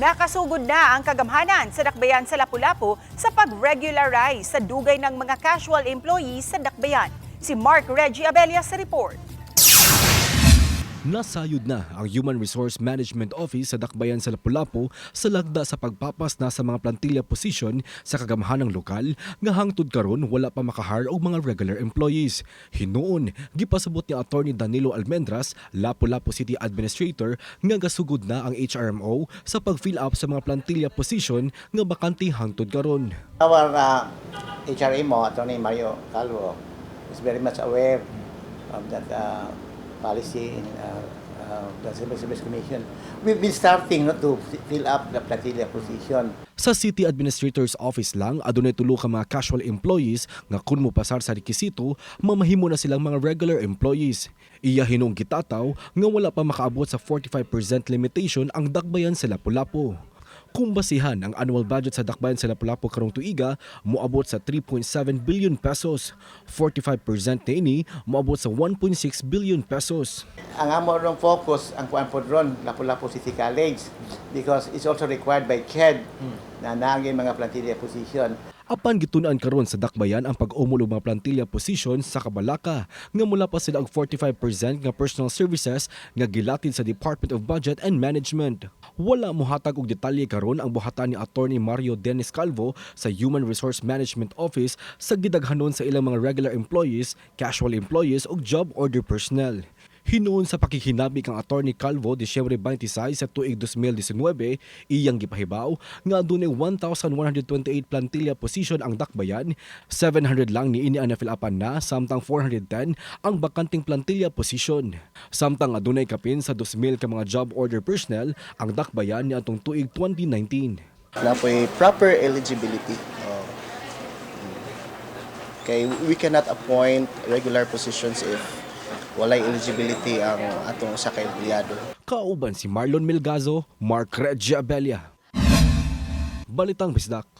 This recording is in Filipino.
Nakasugod na ang kagamhanan sa Dakbayan sa Lapu-Lapu sa pag-regularize sa dugay ng mga casual employees sa Dakbayan. Si Mark Reggie Abella sa report. Nasayod na ang Human Resource Management Office sa Dakbayan sa Lapu-Lapu sa lagda sa pagpapas na sa mga plantilla position sa kagamhanang lokal nga hangtod karon wala pa makahire og mga regular employees. Hinuon, gipasabot ni Attorney Danilo Almendras, Lapu-Lapu City Administrator nga gasugod na ang HRMO sa pag-fill up sa mga plantilla position nga bakante hangtod karon. Our uh, HRMO, Attorney Mario Calvo, is very much aware of that uh, policy in uh, uh, the Civil Service Commission. We've been starting not to fill up the platilla position. Sa City Administrator's Office lang, adunay tulo ka mga casual employees nga kun mo pasar sa rekisito, mamahimo na silang mga regular employees. Iya hinong gitataw nga wala pa makaabot sa 45% limitation ang dakbayan sa Lapu-Lapu. Kung basihan ang annual budget sa dakbayan sa Lapu-Lapu karong tuiga, moabot sa 3.7 billion pesos. 45% na ini moabot sa 1.6 billion pesos. Ang amo ron focus, ang kuan po ron, Lapu-Lapu City College, because it's also required by CHED na naangin mga platilla position. Apan gitunan karon sa dakbayan ang pag-umulog mga plantilla position sa Kabalaka nga mula pa sila og 45% nga personal services nga gilatid sa Department of Budget and Management. Wala mohatag og detalye karon ang buhatan ni Attorney Mario Dennis Calvo sa Human Resource Management Office sa gidaghanon sa ilang mga regular employees, casual employees ug job order personnel. Hinuon sa pakikinabi kang Attorney Calvo Disyembre 26 sa tuig 2019, iyang gipahibaw nga adunay 1,128 plantilla position ang dakbayan, 700 lang ni ini ang nafilapan na samtang 410 ang bakanting plantilla position. Samtang adunay kapin sa 2,000 ka mga job order personnel ang dakbayan ni atong tuig 2019. na po proper eligibility. Oh. Okay, we cannot appoint regular positions if walay eligibility ang atong usa ka empleyado. Kauban si Marlon Milgazo, Mark Regia Abella. Balitang Bisdak.